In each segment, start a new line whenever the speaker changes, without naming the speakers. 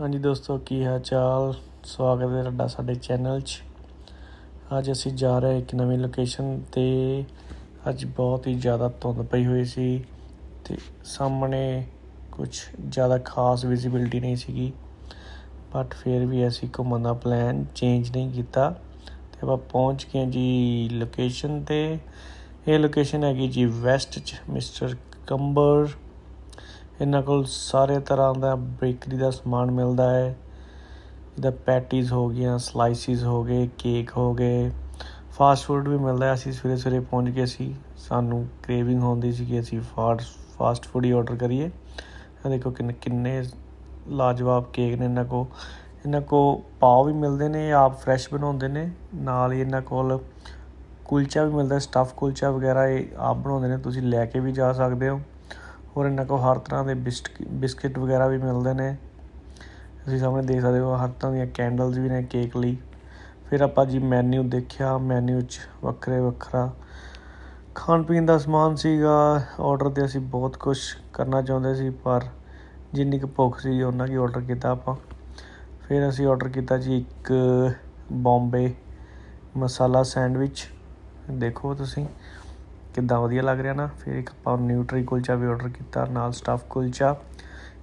ਹਾਂਜੀ ਦੋਸਤੋ, ਕੀ ਹਾਲ ਚਾਲ ਸਵਾਗਤ ਹੈ ਤੁਹਾਡਾ ਸਾਡੇ ਚੈਨਲ 'ਚ। ਅੱਜ ਅਸੀਂ ਜਾ ਰਹੇ ਇੱਕ ਨਵੀਂ ਲੋਕੇਸ਼ਨ ਤੇ। ਅੱਜ ਬਹੁਤ ਹੀ ਜ਼ਿਆਦਾ ਧੁੰਦ ਪਈ ਹੋਈ ਸੀ ਤੇ ਸਾਹਮਣੇ ਕੁਝ ਜ਼ਿਆਦਾ ਖਾਸ ਵਿਜ਼ਿਬਿਲਟੀ ਨਹੀਂ ਸੀਗੀ। ਬਟ ਫਿਰ ਵੀ ਅਸੀਂ ਘੁੰਮਣ ਦਾ ਪਲਾਨ ਚੇਂਜ ਨਹੀਂ ਕੀਤਾ ਤੇ ਆਪਾਂ ਪਹੁੰਚ ਗਏ ਜੀ ਲੋਕੇਸ਼ਨ ਤੇ। ਇਹ ਲੋਕੇਸ਼ਨ ਹੈਗੀ ਜੀ ਵੈਸਟ 'ਚ ਮਿਸਟਰ ਕੰਬਰ। ਇਹਨਾਂ ਕੋਲ ਸਾਰੇ ਤਰ੍ਹਾਂ ਦਾ ਬੇਕਰੀ ਦਾ ਸਮਾਨ ਮਿਲਦਾ ਹੈ। ਜਿੱਦਾਂ ਪੈਟੀਜ਼ ਹੋ ਗਈਆਂ ਸਲਾਈਸਿਸ ਹੋ ਗਏ ਕੇਕ ਹੋ ਗਏ। ਫਾਸਟ ਫੂਡ ਵੀ ਮਿਲਦਾ ਅਸੀਂ ਸਵੇਰੇ ਸਵੇਰੇ ਪਹੁੰਚ ਗਏ ਸੀ। ਸਾਨੂੰ ਕ੍ਰੇਵਿੰਗ ਹੁੰਦੀ ਸੀ ਕਿ ਅਸੀਂ ਫਾਸਟ ਫਾਸਟ ਫੂਡ ਹੀ ਆਰਡਰ ਕਰੀਏ। ਇਹ ਦੇਖੋ ਕਿੰਨੇ ਕਿੰਨੇ ਲਾਜਵਾਬ ਕੇਕ ਨੇ ਇਹਨਾਂ ਕੋ ਇਹਨਾਂ ਕੋ ਪਾਓ ਵੀ ਮਿਲਦੇ ਨੇ, ਆਪ ਫਰੈਸ਼ ਬਣਾਉਂਦੇ ਨੇ। ਨਾਲ ਹੀ ਇਹਨਾਂ ਕੋਲ ਕੁਲਚਾ ਵੀ ਮਿਲਦਾ ਸਟਫ ਕੁਲਚਾ ਵਗੈਰਾ ਇਹ ਆਪ ਬਣਾਉਂਦੇ ਨੇ। ਤੁਸੀਂ ਲੈ ਕੇ ਵੀ ਜਾ ਸਕਦੇ ਹੋ। ਔਰ ਇਹਨਾਂ ਕੋਲ ਹਰ ਤਰ੍ਹਾਂ ਦੇ ਬਿਸਕ ਬਿਸਕਿਟ ਵਗੈਰਾ ਵੀ ਮਿਲਦੇ ਨੇ। ਤੁਸੀਂ ਸਾਹਮਣੇ ਦੇਖ ਸਕਦੇ ਹੋ ਹਰ ਤਰ੍ਹਾਂ ਦੀਆਂ ਕੈਂਡਲਸ ਵੀ ਨੇ ਕੇਕ ਲਈ। ਫਿਰ ਆਪਾਂ ਜੀ ਮੈਨੂ ਦੇਖਿਆ ਮੈਨੂ 'ਚ ਵੱਖਰੇ ਵੱਖਰਾ ਖਾਣ ਪੀਣ ਦਾ ਸਮਾਨ ਸੀਗਾ। ਆਰਡਰ ਤੇ ਅਸੀਂ ਬਹੁਤ ਕੁਝ ਕਰਨਾ ਚਾਹੁੰਦੇ ਸੀ, ਪਰ ਜਿੰਨੀ ਕੁ ਭੁੱਖ ਸੀ ਉਹਨਾਂ ਕੀ ਆਰਡਰ ਕੀਤਾ ਆਪਾਂ। ਫਿਰ ਅਸੀਂ ਆਰਡਰ ਕੀਤਾ ਜੀ ਇੱਕ ਬੰਬੇ ਮਸਾਲਾ ਸੈਂਡਵਿਚ। ਦੇਖੋ ਤੁਸੀਂ। ਕਿੱਦਾਂ ਵਧੀਆ ਲੱਗ ਰਿਹਾ ਨਾ, ਫਿਰ ਇੱਕ ਆਪਾਂ ਨਿਊਟਰੀ ਕੁਲਚਾ ਵੀ ਆਰਡਰ ਕੀਤਾ, ਨਾਲ ਸਟਫ ਕੁਲਚਾ।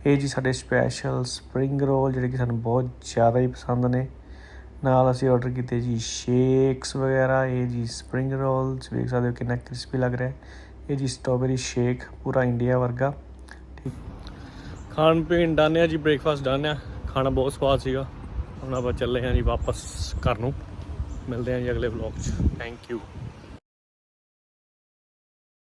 ਇਹ ਜੀ ਸਾਡੇ ਸਪੈਸ਼ਲ ਸਪਰਿੰਗ ਰੋਲ ਜਿਹੜੇ ਕਿ ਸਾਨੂੰ ਬਹੁਤ ਜ਼ਿਆਦਾ ਹੀ ਪਸੰਦ ਨੇ। ਨਾਲ ਅਸੀਂ ਆਰਡਰ ਕੀਤੇ ਜੀ ਸ਼ੇਕਸ ਵਗੈਰਾ, ਇਹ ਜੀ ਸਪਰਿੰਗ ਰੋਲਸ ਵੇਖ ਸਕਦੇ ਹੋ ਕਿੰਨਾ ਕ੍ਰਿਸਪੀ ਲੱਗ ਰਿਹਾ ਹੈ। ਇਹ ਜੀ ਸਟ੍ਰਾਬੇਰੀ ਸ਼ੇਕ ਪੂਰਾ ਇੰਡੀਆ ਵਰਗਾ। ਠੀਕ। ਖਾਣ ਪੀਣ ਡਨ ਆ ਜੀ ਬ੍ਰੇਕਫਾਸਟ ਡਨ ਆ। ਖਾਣਾ ਬਹੁਤ ਸਵਾਦ ਸੀਗਾ। ਹੁਣ ਆਪਾਂ ਚੱਲੇ ਹਾਂ ਜੀ ਵਾਪਸ ਘਰ ਨੂੰ। ਮਿਲਦੇ ਹਾਂ ਜੀ ਅਗਲੇ ਵਲੌਗ 'ਚ। Thank you